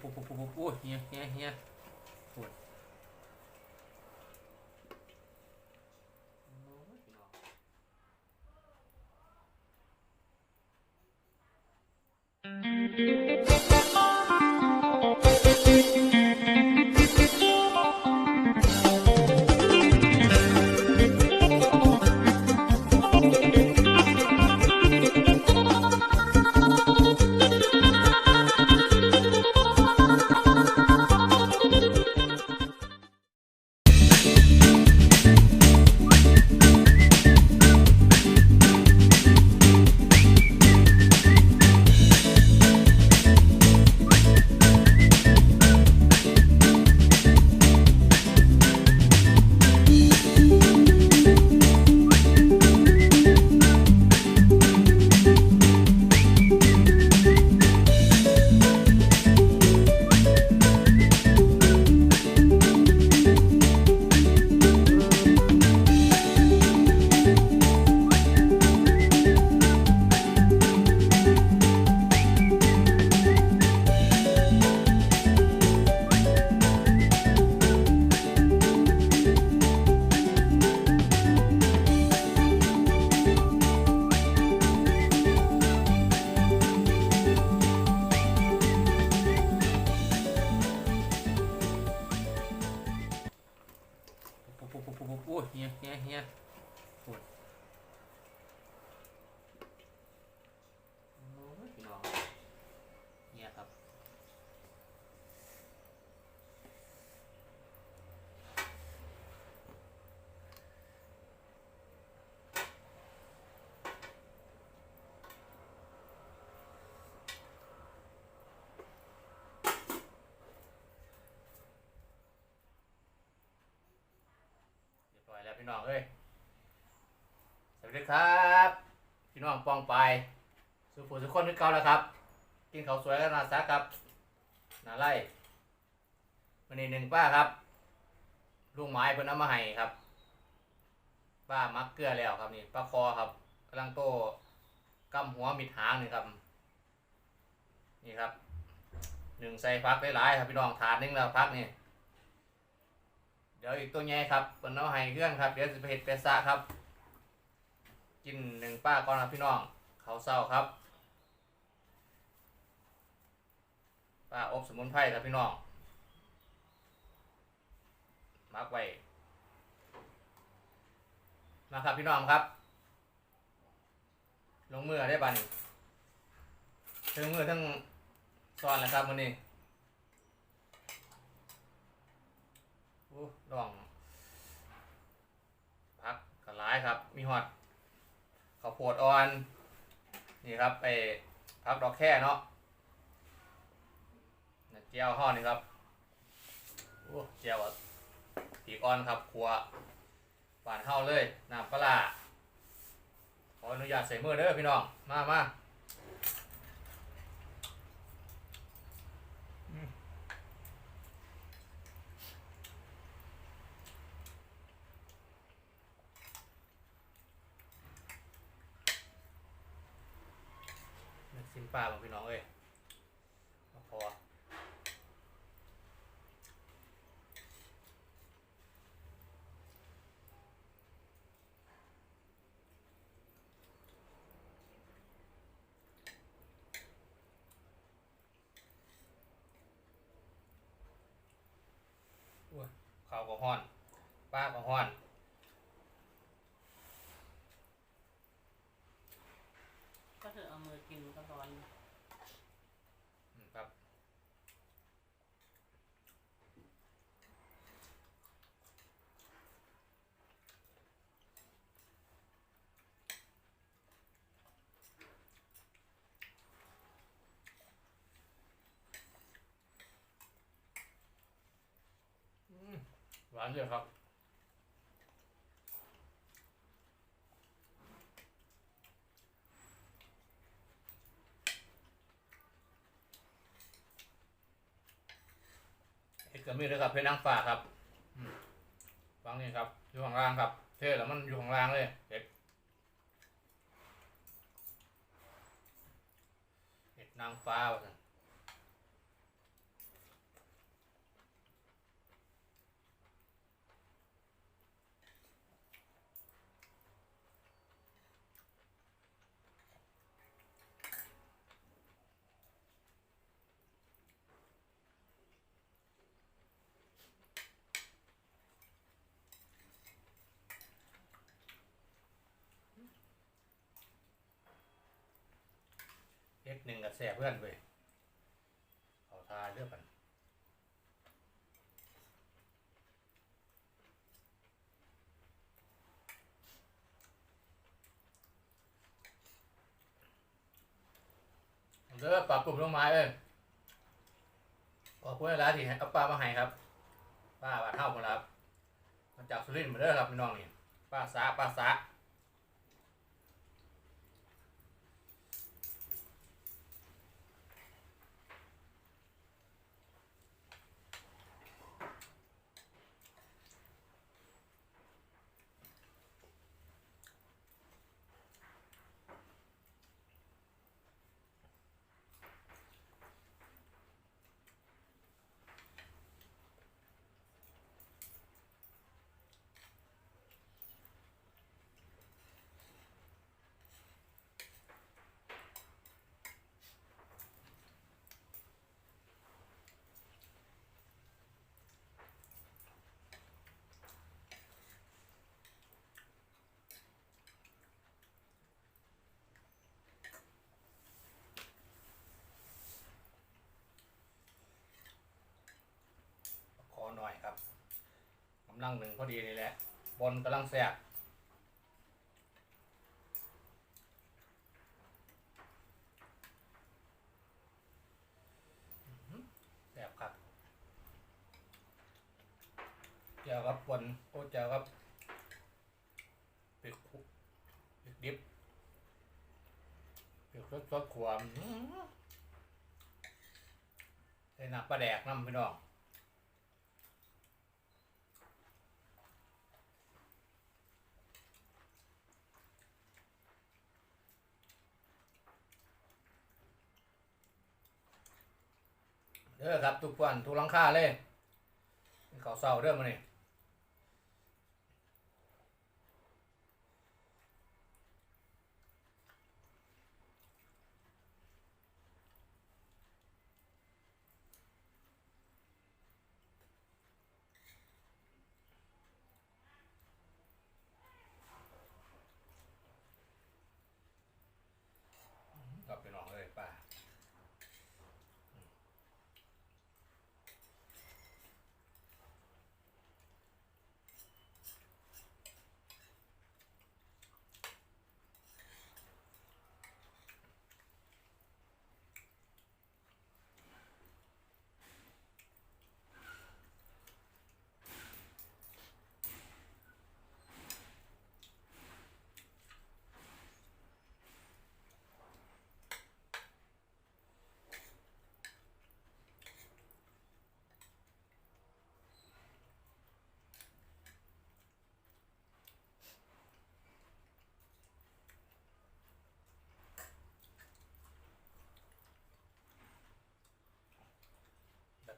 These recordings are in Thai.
ปุ๊บปุ๊บปุ๊บปุ๊บปุ๊บ เฮียเฮียเฮียปวดโอ้ยพี่น้องเฮียครับ เรียบร้อยแล้ว พี่น้องเอ้ยสวัสดีครับ พี่น้องปองไปสุภูสุคนนึกเก่าแล้วครับ กินข้าวสวยแล้วนาซักครับนาไล่วันนี้หนึ่งป้าครับลุงไม้เพิ่นเอามาให้ครับ ป้ามักเกลือแล้วครับนี่ป้าคอครับกำลังโตกำหัวมิดหางนี่ครับ นี่ครับหนึ่งใส่พักหลายๆครับพี่น้องถาดหนึงแล้วพักนี่ ดี๋ยวอีกตัวใหญ่ครับเปิ้นเอาให้เครื่องครับ เดี๋ยวจะไปเห็ดเป็ดซะครับ กินหนึ่งป้าก่อนครับพี่น้องเขาเศร้าครับป้าอบสมุนไพรครับพี่น้องมักไว้มาครับพี่น้องครับ ลงมือได้บันถึงมือทั้งซ้อนแล้วครับมื้อนี้ โอ้องพักกระร้ายครับ มีหอดข้าวโพดอ่อน นี่ครับไปพักดอกแค่เนาะเจียวห่อนี่ครับโอ้เจียวอะปีอ่อนครับครัวหวานเฮาเลยน้ำปลาร้าขออนุญาตใส่มือเด้อพี่น้อง มามา นึกซิมป้าของพี่น้องเอ้ยพอข้าวก็ห้อนป้าก็ห้อน เธอเอามือกินก็ร้อนอืมครับอืมหวานเลยครับ กระมีด้วยครับเพชรนางฟ้าครับฟังนี่ครับอยู่ข้างล่างครับ เท่แล้วมันอยู่ข้างล่างเลยเห็ดเห็ดนางฟ้าว่าสัน เอ็กหนึ่งกับแซ่เพื่อนไปเอาทาเลือกกันเด้อปรับปรุงลงไม้เอ้ยขอบคุณหลายๆที่ให้เอาปลามาให้ครับป้าบาเท่าหมดแล้วมาจากสุรินทร์มาเด้อครับพี่น้องนี่ป้าสาป้าสา หนึ่งพอดีนี่แหละบนกำลังแสบแสบครับเจียวกับบนโอ้เจียวกับปิดคุปิดดิบปิดสดสดขวามใส่หนักปลาแดกน้ำพี่น้อง เด้อครับ ทุกคนทุกหลังคาเลยกินข้าวเศร้าเด้อมานี่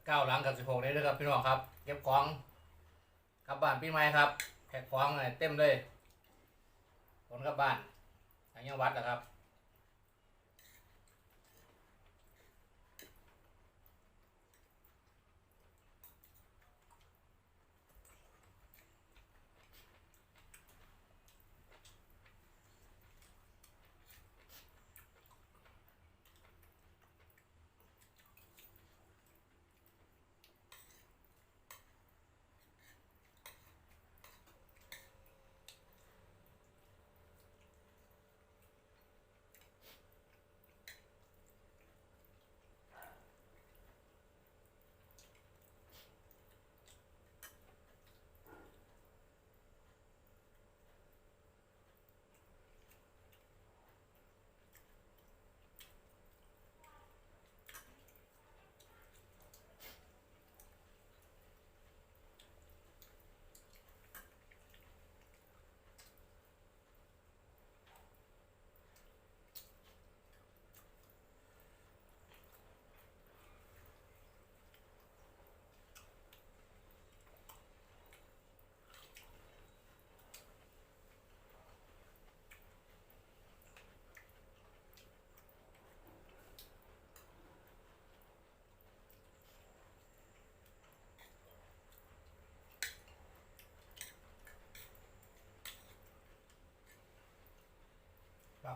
ก้าหลังกับสิบหกนี้นะครับพี่น้องครับเก็บของกลับบ้านปีใหม่ครับแขกของเนี่ยเต็มเลยขนกลับบ้านทางยังวัดนะครับ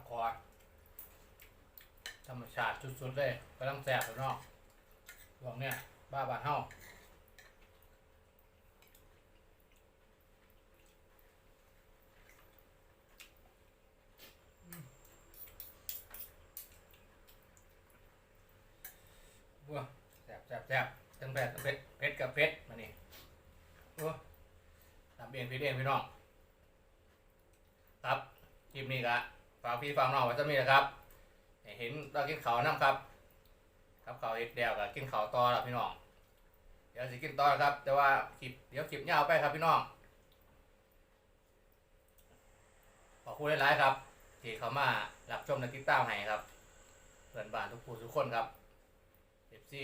คอธรรมชาติสุดๆเลยกำลังแสบพี่น้องช่วงเนี้ยบ้าบานเฮาบัวแสบแสบแสบทั้งแผดทั้งเผ็ดเผ็ดกับเผ็ดมานี่บัวทำเองพี่เองพี่น้องครับคลิปนี้ก็ ฝากพี่ฟังน้องไว้จะมีนะครับ เห็นเรากินเขาน้ำครับ ครับเขาเห็ดเดียวกับกินเขาต่อแล้วพี่น้อง เดี๋ยวสิกินต่อครับ แต่ว่าคลิปเดี๋ยวคลิปยาวไปครับพี่น้อง ขอบคุณหลายๆครับที่เขามารับชมและติดตามให้ครับเพื่อนบ้านทุกผู้ทุกคนครับเอฟซี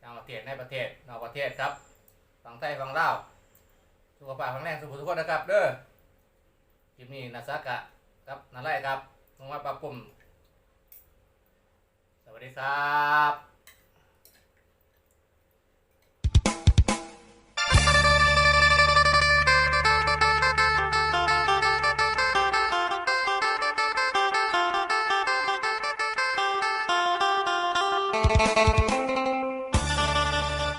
ชาวประเทศในประเทศนอกประเทศครับฝั่งไทยฝั่งลาวสุขภาพแข็งแรงสุขทุกคนนะครับ เด้อคลิปนี้นาซากะ ครับนั่นแหละครับลงมาปรับปรุงสวัสดีครับ